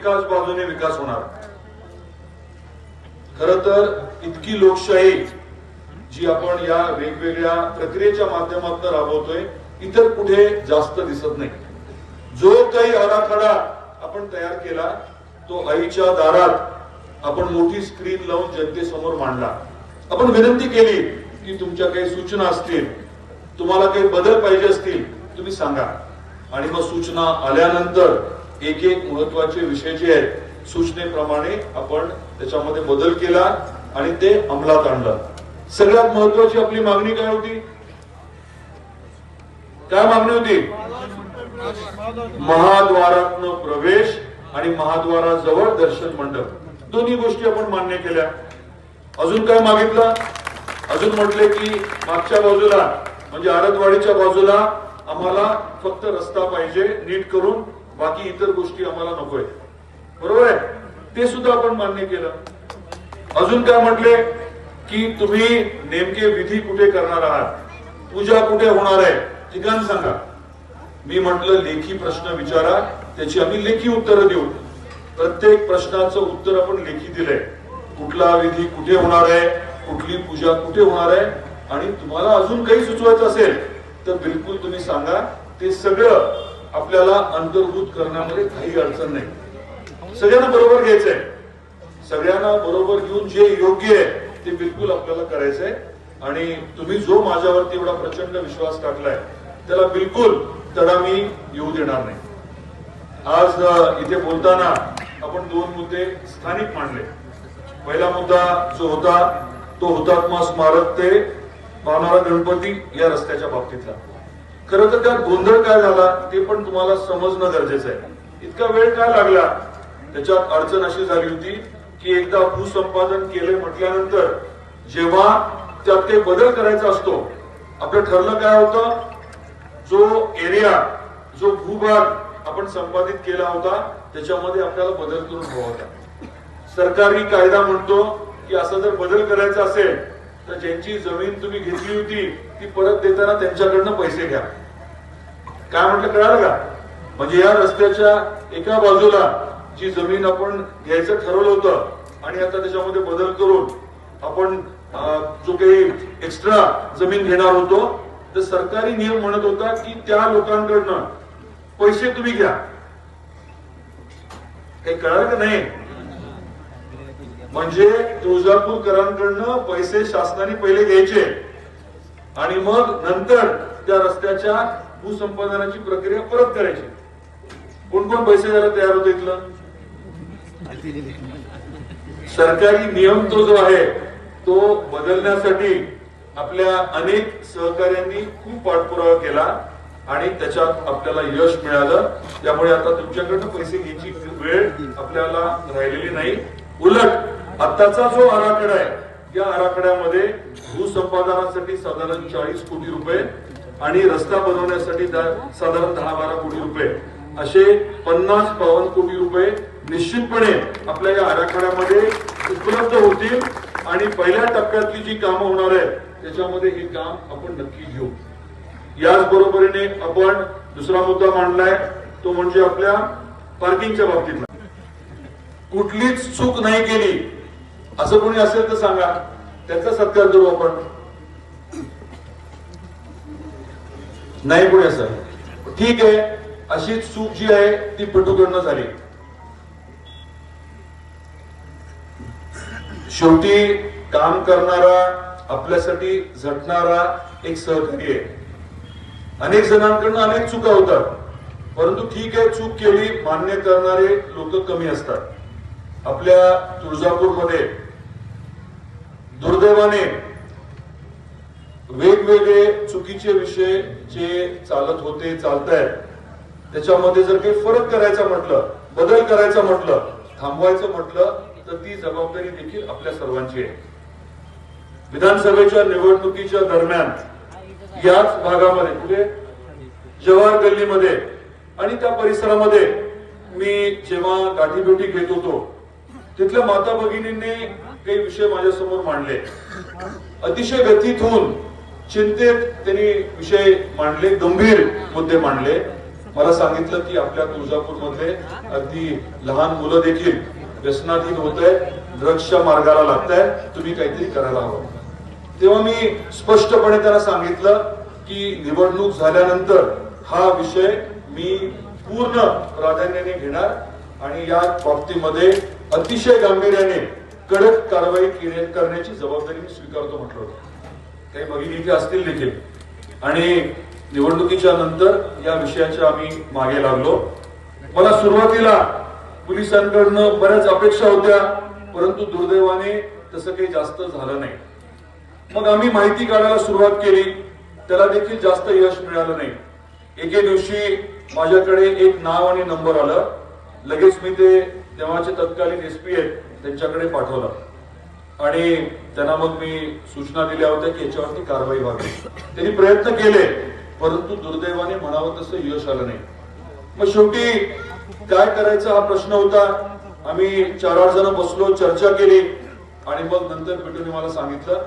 एकाच बाजूने विकास होणार. खर तर इतकी लोकशाही जी आपण या वेगवेगळ्या प्रक्रियेच्या माध्यमातून राबवतोय इतर कुठे जास्त दिसत नाही. जो काही आराखडा आपण तयार केला तो आईच्या दारात आपण मोठी स्क्रीन लावून जनतेसमोर मांडला. आपण विनंती केली की तुमच्या काही सूचना असतील तुम्हाला काही बदल पाहिजे असतील तुम्ही सांगा. आणि मग सूचना आल्यानंतर एक एक महत्त्वाचे विषय जे आहेत सूचनेप्रमाणे आपण त्याच्यामध्ये बदल केला आणि ते अंमलात आणलं. सगळ्यात महत्वाची आपली मागणी काय होती? काय मागणी होती? महाद्वारातनं प्रवेश आणि महाद्वाराजवळ दर्शन मंडप. दोन्ही गोष्टी आपण मान्य केल्या. अजून काय मागितलं? अजून म्हटले की मागच्या बाजूला म्हणजे आरतवाडीच्या बाजूला आम्हाला फक्त रस्ता पाहिजे नीट करून बाकी इतर गोष्टी आम्हाला नकोय. बरोबर आहे? ते सुद्धा आपण मान्य केलं. अजून काय म्हटले? की तुम्ही नेमके विधी कुठे करणार आहात? पूजा कुठे होणार आहे? ठिकाण सांगा. मी म्हटलं लेखी प्रश्न विचारा. त्याची आम्ही लेखी उत्तरं देऊ. प्रत्येक प्रश्नाचं उत्तर आपण लेखी दिलंय. कुठला विधी कुठे होणार आहे? कुठली पूजा कुठे होणार आहे? आणि तुम्हाला अजून काही सुचवायचं असेल तर बिलकुल तुम्ही सांगा. ते सगळं आपल्याला अंतर्भूत करण्यामध्ये काही अडचण नाही. सगळ्यांना बरोबर घ्यायचंय. सगळ्यांना बरोबर घेऊन जे योग्य आहे ते बिलकुल आपल्याला करायचंय. आणि तुम्ही जो माझ्यावरती एवढा प्रचंड विश्वास टाकलाय त्याला बिलकुल तडा मी येऊ देणार नाही. आज इथे बोलताना आपण दोन मुद्दे स्थानिक मांडले. पहिला मुद्दा जो होता तो हुतात्मा स्मारक ते पावणारा गणपती या रस्त्याच्या बाबतीतला. खरं तर त्यात गोंधळ काय झाला ते पण तुम्हाला समजणं गरजेचं आहे. इतका वेळ काय लागला? त्याच्यात अडचण अशी झाली होती की एकदा भूसंपादन केले म्हटल्यानंतर जेव्हा त्यात ते बदल करायचा असतो आपलं ठरलं काय होतं? जो एरिया जो भूभाग आपण संपादित केला होता त्याच्यामध्ये आपल्याला बदल करून हवा होता. सरकारी कायदा म्हणतो की असा जर बदल करायचा असेल तर ज्यांची जमीन तुम्ही घेतली होती ती परत देताना त्यांच्याकडनं पैसे घ्या. काय म्हटलं कळालं का? म्हणजे या रस्त्याच्या एका बाजूला जी जमीन आपण घ्यायचं ठरवलं होतं आणि आता त्याच्यामध्ये बदल करून आपण जो काही एक्स्ट्रा जमीन घेणार होतो तर सरकारी नियम म्हणत होता की त्या लोकांकडनं पैसे तुम्ही घ्या. काही कळालं का नाही? म्हणजे तुळजापूरकरांकडनं पैसे शासनाने पहिले घ्यायचे आणि मग नंतर त्या रस्त्याच्या भूसंपादनाची प्रक्रिया परत करायची. कोण कोण पैसे द्यायला तयार होते इथलं? सरकारी नियम तो जो आहे तो बदलण्यासाठी आपल्या अनेक सहकार्यांनी खूप पाठपुरावा केला आणि त्याच्यात आपल्याला यश मिळालं. त्यामुळे आता तुमच्याकडनं पैसे घ्यायची वेळ आपल्याला राहिलेली नाही. उलट आताचा जो आराखडा आहे या आराखड्यामध्ये भूसंपादनासाठी साधारण चाळीस कोटी रुपये आणि रस्ता बनवण्यासाठी साधारण दहा बारा कोटी रुपये. असे पन्नास बावन्न कोटी रुपये निश्चितपणे आपल्या या आराखड्यामध्ये उपलब्ध होतील. आणि पहिल्या टप्प्यातली जी कामं होणार आहेत त्याच्यामध्ये हे काम आपण नक्की घेऊ. याच बरोबरीने आपण दुसरा मुद्दा मांडलाय तो म्हणजे आपल्या पार्किंगच्या बाबतीतला. कुठलीच चूक नाही केली. असं कोणी असेल तर सांगा. त्याचा सत्कार करू आपण. नाही कोणी असं. ठीक आहे अशी चूक जी आहे ती पटूकडनं झाली. शेवटी काम करणारा आपल्यासाठी झटणारा एक सहकारी आहे. अनेक जणांकडनं अनेक चुका होतात. परंतु ठीक आहे चूक केली मान्य करणारे लोक कमी असतात. आपल्या तुळजापूरमध्ये दुर्दैवाने वेगवेगळे चुकीचे विषय जे चालत होते चालत आहेत त्याच्यामध्ये जर काही फरक करायचा म्हटलं बदल करायचा म्हटलं थांबवायचं म्हटलं तर ती जबाबदारी देखील आपल्या सर्वांची आहे. विधानसभेच्या निवडणुकीच्या दरम्यान याच भागामध्ये कुठे? जवाहर गल्लीमध्ये. आणि त्या परिसरामध्ये मी जेव्हा गाठीभेटी घेत होतो तिथल्या माता भगिनींनी काही विषय माझ्यासमोर मांडले. अतिशय व्यथित होऊन चिंतेत त्यांनी विषय मांडले गंभीर मुद्दे मांडले. मला सांगितलं की आपल्या तुळजापूरमध्ये अगदी लहान मुलं देखील व्यसनाधीन होत आहे ड्रग्सच्या मार्गाला लागत आहे तुम्ही काहीतरी करायला हवं. तेव्हा मी स्पष्टपणे त्यांना सांगितलं की निवडणूक झाल्यानंतर हा विषय मी पूर्ण प्राधान्याने घेणार आणि या बाबतीमध्ये अतिशय गांभीर्याने कडक कारवाई करण्याची जबाबदारी मी स्वीकारतो म्हटलं होतं. काही भगिनी इथे असतील देखील. आणि निवडणुकीच्या नंतर या विषयाच्या आम्ही मागे लागलो. मला सुरुवातीला पोलिसांकडनं बऱ्याच अपेक्षा होत्या परंतु दुर्दैवाने तसं काही जास्त झालं नाही. मग आम्ही माहिती काढायला सुरुवात केली त्याला देखील जास्त यश मिळालं नाही. एके दिवशी माझ्याकडे एक नाव आणि नंबर आलं. लगेच मी ते तेव्हाचे तत्कालीन एसपी आहेत त्यांच्याकडे पाठवलं. आणि त्यांना मग मी सूचना दिल्या होत्या की याच्यावरती कारवाई व्हावी. त्यांनी प्रयत्न केले परंतु दुर्दैवाने म्हणावं तसं यश आलं नाही. मग शेवटी काय करायचा हा प्रश्न होता? आम्ही चार आठ जण बसलो चर्चा केली आणि मग नंतर पिटूने मला सांगितलं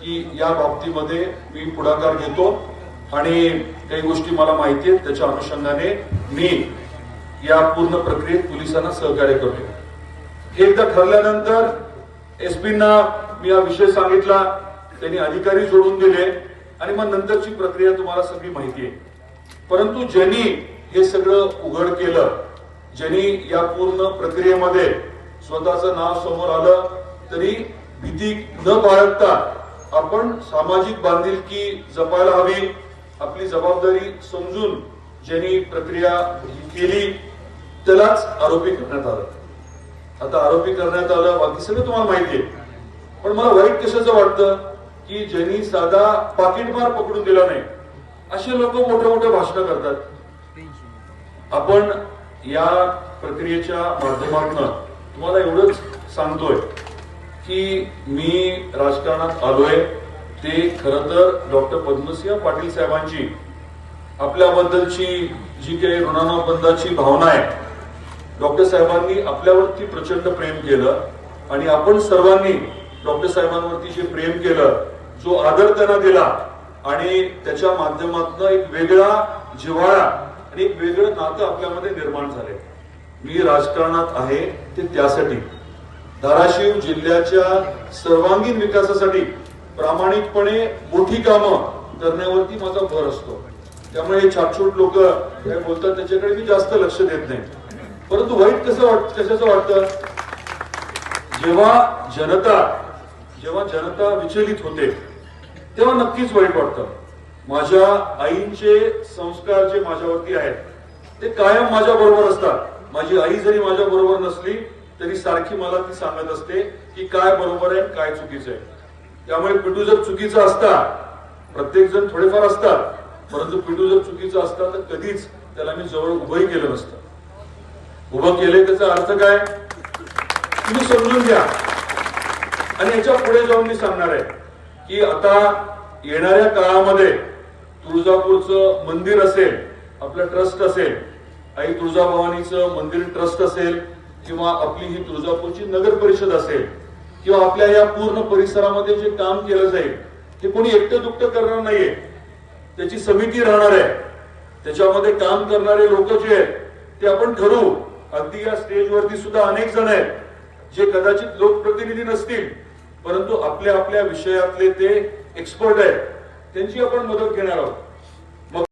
की या बाबतीमध्ये मी पुढाकार घेतो आणि काही गोष्टी मला माहिती आहेत त्याच्या अनुषंगाने मी या पूर्ण प्रक्रियेत पोलिसांना सहकार्य करतो एकदा ठरल्यानंतर एसपींना मी हा विषय सांगितला त्यांनी अधिकारी जोडून दिले आणि मग नंतरची प्रक्रिया तुम्हाला सगळी माहिती आहे. परंतु ज्यांनी हे सगळं उघड केलं ज्यांनी या पूर्ण प्रक्रियेमध्ये स्वतःचं नाव समोर आलं तरी भीती न बाळगता आपण सामाजिक बांधिलकी जपायला हवी आपली जबाबदारी समजून ज्यांनी प्रक्रिया केली त्यालाच आरोपी करण्यात आलं. आता आरोपी करण्यात आलं बाकी सगळं तुम्हाला माहिती आहे. पण मला वाईट कशाचं वाटतं की ज्यांनी साधा पाकिटमार पकडून दिला नाही असे लोक मोठे मोठे भाषण करतात. आपण या प्रक्रियेच्या माध्यमातून तुम्हाला एवढंच सांगतोय की मी राजकारणात आलोय. ते खर तर डॉक्टर पद्मसिंह पाटील साहेबांची आपल्याबद्दलची जी काही ऋणानुबंधाची भावना आहे डॉक्टर साहेबांनी आपल्यावरती प्रचंड प्रेम केलं आणि आपण सर्वांनी डॉक्टर साहेबांवरती जे प्रेम केलं जो आदर त्यांना दिला आणि त्याच्या माध्यमातून एक वेगळा जिव्हाळा आणि एक वेगळं नातं आपल्यामध्ये निर्माण झाले मी राजकारणात आहे ते त्यासाठी. धाराशिव जिल्ह्याच्या सर्वांगीण विकासासाठी प्रामाणिकपणे मोठी कामं करण्यावरती माझा भर असतो. त्यामुळे हे छाटछूट लोक काय बोलतात त्याच्याकडे मी जास्त लक्ष देत नाही. परंतु वाईट कसं वाट कशाचं वाटतं? जेव्हा जनता जेव्हा जनता विचलित होते तेव्हा नक्कीच वाईट वाटतं. माझ्या आईंचे संस्कार जे माझ्यावरती आहेत ते कायम माझ्या बरोबर असतात. माझी आई जरी माझ्या बरोबर नसली तरी सारखी मला ती सांगत असते की काय बरोबर आहे काय चुकीचं आहे. त्यामुळे पिटू जर चुकीचा असता प्रत्येक जण थोडेफार असतात परंतु पिटू जर चुकीचा असता तर कधीच त्याला मी जवळ उभंही केलं नसतं. उभं केले त्याचा अर्थ काय? तुम्ही समजून घ्या. आणि याच्यापुढे जाऊन मी सांगणार आहे की आता येणाऱ्या काळामध्ये तुळजापूरचं मंदिर असेल आपलं ट्रस्ट असेल आई तुळजाभवानीचं मंदिर ट्रस्ट असेल किंवा आपली ही तुळजापूरची नगर परिषद असेल किंवा आपल्या या पूर्ण परिसरामध्ये जे काम केलं जाईल ते कोणी एकटं दुकटं करणार नाहीये. त्याची समिती राहणार आहे. त्याच्यामध्ये काम करणारे लोक जे आहेत ते आपण ठरवू. अगदी या स्टेजवरती सुद्धा अनेक जण आहेत जे कदाचित लोकप्रतिनिधी नसतील परंतु आपल्या आपल्या विषयातले ते एक्सपर्ट आहेत. त्यांची आपण मदत घेणार आहोत.